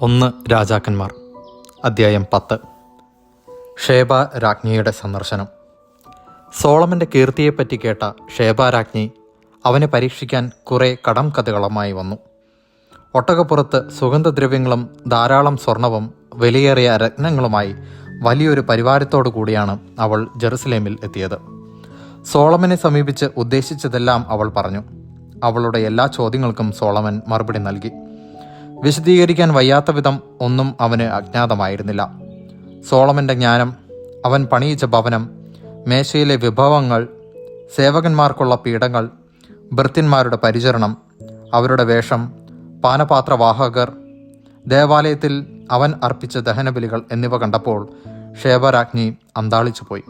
ഒന്ന് രാജാക്കന്മാർ. അദ്ധ്യായം പത്ത്. ഷേബ രാജ്ഞിയുടെ സന്ദർശനം. സോളമന്റെ കീർത്തിയെപ്പറ്റി കേട്ട ഷേബ രാജ്ഞി അവനെ പരീക്ഷിക്കാൻ കുറേ കടം കഥകളുമായി വന്നു. ഒട്ടകപ്പുറത്ത് സുഗന്ധദ്രവ്യങ്ങളും ധാരാളം സ്വർണവും വിലയേറിയ രത്നങ്ങളുമായി വലിയൊരു പരിവാരത്തോടു കൂടിയാണ് അവൾ ജെറുസലേമിൽ എത്തിയത്. സോളമനെ സമീപിച്ച് ഉദ്ദേശിച്ചതെല്ലാം അവൾ പറഞ്ഞു. അവളുടെ എല്ലാ ചോദ്യങ്ങൾക്കും സോളമൻ മറുപടി നൽകി. വിശദീകരിക്കാൻ വയ്യാത്ത വിധം ഒന്നും അവന് അജ്ഞാതമായിരുന്നില്ല. സോളമന്റെ ജ്ഞാനം അവൻ പണിയിച്ച ഭവനം മേശയിലെ വിഭവങ്ങൾ സേവകന്മാർക്കുള്ള പീഠങ്ങൾ ഭൃത്യന്മാരുടെ പരിചരണം അവരുടെ വേഷം പാനപാത്രവാഹകർ ദേവാലയത്തിൽ അവൻ അർപ്പിച്ച ദഹനബലികൾ എന്നിവ കണ്ടപ്പോൾ ഷേബരാജ്ഞി അന്താളിച്ചുപോയി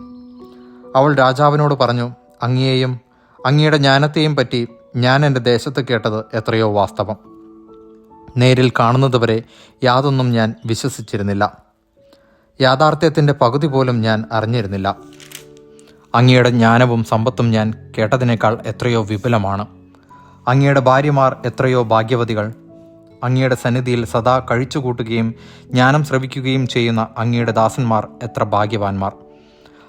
അവൾ രാജാവിനോട് പറഞ്ഞു അങ്ങയെയും അങ്ങയുടെ ജ്ഞാനത്തെയും പറ്റി ഞാൻ എന്റെ ദേശത്ത് കേട്ടത് എത്രയോ വാസ്തവം. നേരിൽ കാണുന്നതുവരെ യാതൊന്നും ഞാൻ വിശ്വസിച്ചിരുന്നില്ല. യാഥാർത്ഥ്യത്തിന്റെ പകുതി പോലും ഞാൻ അറിഞ്ഞിരുന്നില്ല. അങ്ങയുടെ ജ്ഞാനവും സമ്പത്തും ഞാൻ കേട്ടതിനേക്കാൾ എത്രയോ വിപുലമാണ്. അങ്ങയുടെ ഭാര്യമാർ എത്രയോ ഭാഗ്യവതികൾ. അങ്ങയുടെ സന്നിധിയിൽ സദാ കഴിച്ചുകൂട്ടുകയും ജ്ഞാനം ശ്രവിക്കുകയും ചെയ്യുന്ന അങ്ങയുടെ ദാസന്മാർ എത്ര ഭാഗ്യവാന്മാർ.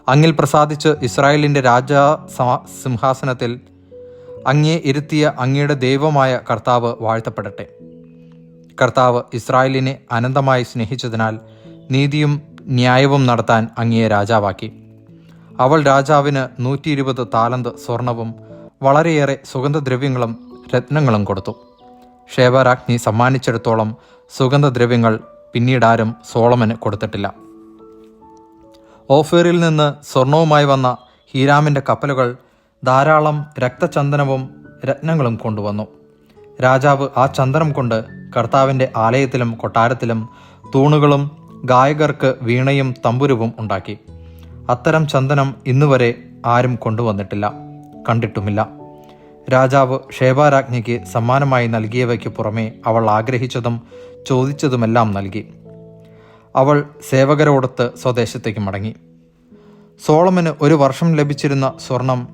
അങ്ങിൽ പ്രസാദിച്ച് ഇസ്രായേലിന്റെ രാജാ സിംഹാസനത്തിൽ അങ്ങേ ഇരുത്തിയ അങ്ങയുടെ ദൈവമായ കർത്താവ് വാഴ്ത്തപ്പെടട്ടെ. കർത്താവ് ഇസ്രായേലിനെ അനന്തമായി സ്നേഹിച്ചതിനാൽ നീതിയും ന്യായവും നടത്താൻ അങ്ങയെ രാജാവാക്കി. അവൾ രാജാവിന് നൂറ്റി ഇരുപത് താലന്ത് സ്വർണവും വളരെയേറെ സുഗന്ധദ്രവ്യങ്ങളും രത്നങ്ങളും കൊടുത്തു. ഷേബരാജ്ഞി സമ്മാനിച്ചിടത്തോളം സുഗന്ധദ്രവ്യങ്ങൾ പിന്നീടാരും സോളമന് കൊടുത്തിട്ടില്ല. ഓഫേറിൽ നിന്ന് സ്വർണവുമായി വന്ന ഹീരാമിന്റെ കപ്പലുകൾ ധാരാളം രക്തചന്ദനവും രത്നങ്ങളും കൊണ്ടുവന്നു. രാജാവ് ആ ചന്ദനം കൊണ്ട് കർത്താവിന്റെ ആലയത്തിലും കൊട്ടാരത്തിലും തൂണുകളും ഗായകർക്ക് വീണയും തമ്പുരുവും ഉണ്ടാക്കി. അത്തരം ചന്ദനം ഇന്നുവരെ ആരും കൊണ്ടുവന്നിട്ടില്ല കണ്ടിട്ടുമില്ല. രാജാവ് ഷേബാരാജ്ഞിക്ക് സമ്മാനമായി നൽകിയവയ്ക്ക് പുറമേ അവൾ ആഗ്രഹിച്ചതും ചോദിച്ചതുമെല്ലാം നൽകി. അവൾ സേവകരോടൊത്ത് സ്വദേശത്തേക്ക് മടങ്ങി. സോളമന് ഒരു വർഷം ലഭിച്ചിരുന്ന സ്വർണം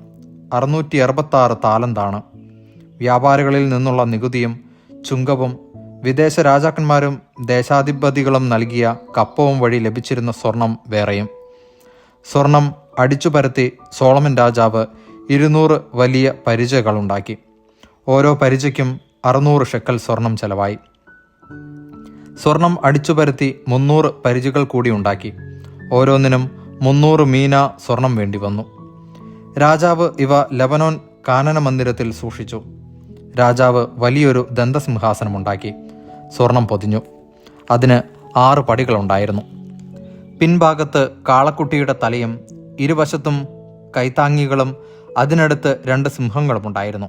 അറുന്നൂറ്റി അറുപത്താറ് താലന്താണ്. വ്യാപാരികളിൽ നിന്നുള്ള നികുതിയും ചുങ്കവും വിദേശ രാജാക്കന്മാരും ദേശാധിപതികളും നൽകിയ കപ്പവും വഴി ലഭിച്ചിരുന്ന സ്വർണം വേറെയും. സ്വർണം അടിച്ചു പരത്തി സോളമൻ രാജാവ് ഇരുന്നൂറ് വലിയ പരിചകളുണ്ടാക്കി. ഓരോ പരിചയ്ക്കും അറുന്നൂറ് ഷെക്കൽ സ്വർണം ചെലവായി. സ്വർണം അടിച്ചു പരത്തി മുന്നൂറ് പരിചകൾ കൂടി ഉണ്ടാക്കി. ഓരോന്നിനും മുന്നൂറ് മീന സ്വർണം വേണ്ടി വന്നു. രാജാവ് ഇവ ലബനോൻ കാനന മന്ദിരത്തിൽ സൂക്ഷിച്ചു. രാജാവ് വലിയൊരു ദന്തസിംഹാസനമുണ്ടാക്കി. സ്വർണം പൊതിഞ്ഞു. അതിന് ആറ് പടികളുണ്ടായിരുന്നു. പിൻഭാഗത്ത് കാളക്കുട്ടിയുടെ തലയും ഇരുവശത്തും കൈത്താങ്ങികളും അതിനടുത്ത് രണ്ട് സിംഹങ്ങളും ഉണ്ടായിരുന്നു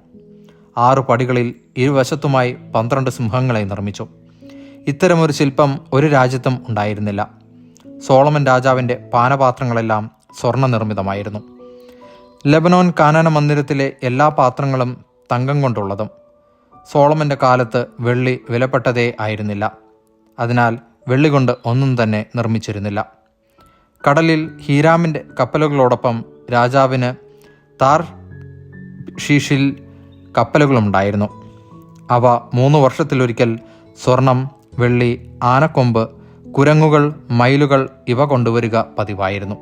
ആറു പടികളിൽ ഇരുവശത്തുമായി പന്ത്രണ്ട് സിംഹങ്ങളെ നിർമ്മിച്ചു. ഇത്തരമൊരു ശില്പം ഒരു രാജ്യത്തും ഉണ്ടായിരുന്നില്ല. സോളമൻ രാജാവിന്റെ പാനപാത്രങ്ങളെല്ലാം സ്വർണ നിർമ്മിതമായിരുന്നു ലബനോൻ കാനന മന്ദിരത്തിലെ എല്ലാ പാത്രങ്ങളും തങ്കം കൊണ്ടുള്ളതും സോളമന്റെ കാലത്ത് വെള്ളി വിലപ്പെട്ടതേ ആയിരുന്നില്ല. അതിനാൽ വെള്ളി കൊണ്ട് ഒന്നും തന്നെ നിർമ്മിച്ചിരുന്നില്ല. കടലിൽ ഹീരാമിന്റെ കപ്പലുകളോടൊപ്പം രാജാവിന് താർ ഷീഷിൽ കപ്പലുകളുണ്ടായിരുന്നു അവ മൂന്ന് വർഷത്തിലൊരിക്കൽ സ്വർണം വെള്ളി ആനക്കൊമ്പ് കുരങ്ങുകൾ മയിലുകൾ ഇവ കൊണ്ടുവരിക പതിവായിരുന്നു.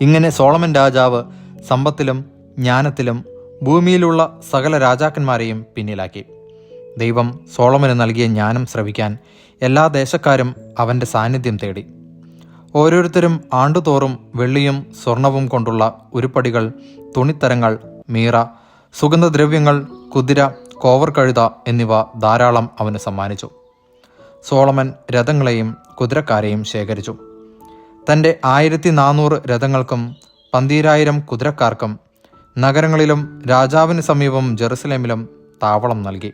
ഇങ്ങനെ സോളമൻ രാജാവ് സമ്പത്തിലും ജ്ഞാനത്തിലും ഭൂമിയിലുള്ള സകല രാജാക്കന്മാരെയും പിന്നിലാക്കി. ദൈവം സോളമന് നൽകിയ ജ്ഞാനം ശ്രവിക്കാൻ എല്ലാ ദേശക്കാരും അവന്റെ സാന്നിധ്യം തേടി. ഓരോരുത്തരും ആണ്ടുതോറും വെള്ളിയും സ്വർണവും കൊണ്ടുള്ള ഉരുപ്പടികൾ തുണിത്തരങ്ങൾ മീറ സുഗന്ധദ്രവ്യങ്ങൾ കുതിര കോവർ കഴുത എന്നിവ ധാരാളം അവന് സമ്മാനിച്ചു. സോളമൻ രഥങ്ങളെയും കുതിരക്കാരെയും ശേഖരിച്ചു. തന്റെ ആയിരത്തി നാനൂറ് രഥങ്ങൾക്കും പന്തീരായിരം കുതിരക്കാർക്കും നഗരങ്ങളിലും രാജാവിന് സമീപം ജെറുസലേമിലും താവളം നൽകി.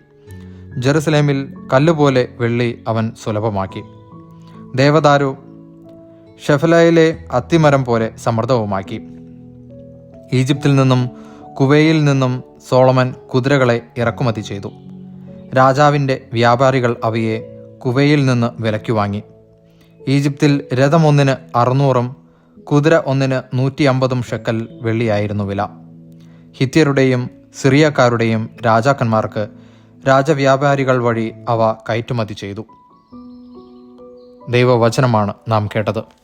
ജെറുസലേമിൽ കല്ലുപോലെ വെള്ളി അവൻ സുലഭമാക്കി. ദേവദാരു ഷെഫലയിലെ അത്തിമരം പോലെ സമൃദ്ധവുമാക്കി. ഈജിപ്തിൽ നിന്നും കുവയിൽ നിന്നും സോളമൻ കുതിരകളെ ഇറക്കുമതി ചെയ്തു. രാജാവിന്റെ വ്യാപാരികൾ അവയെ കുവയിൽ നിന്ന് വിലയ്ക്ക് വാങ്ങി. ഈജിപ്തിൽ രഥമൊന്നിന് അറുന്നൂറും കുതിര ഒന്നിന് നൂറ്റി അമ്പതും ഷെക്കൽ വെള്ളിയായിരുന്നു വില. ഹിത്യരുടെയും സിറിയക്കാരുടെയും രാജാക്കന്മാർക്ക് രാജവ്യാപാരികൾ വഴി അവ കയറ്റുമതി ചെയ്തു. ദൈവവചനമാണ് നാം കേട്ടത്.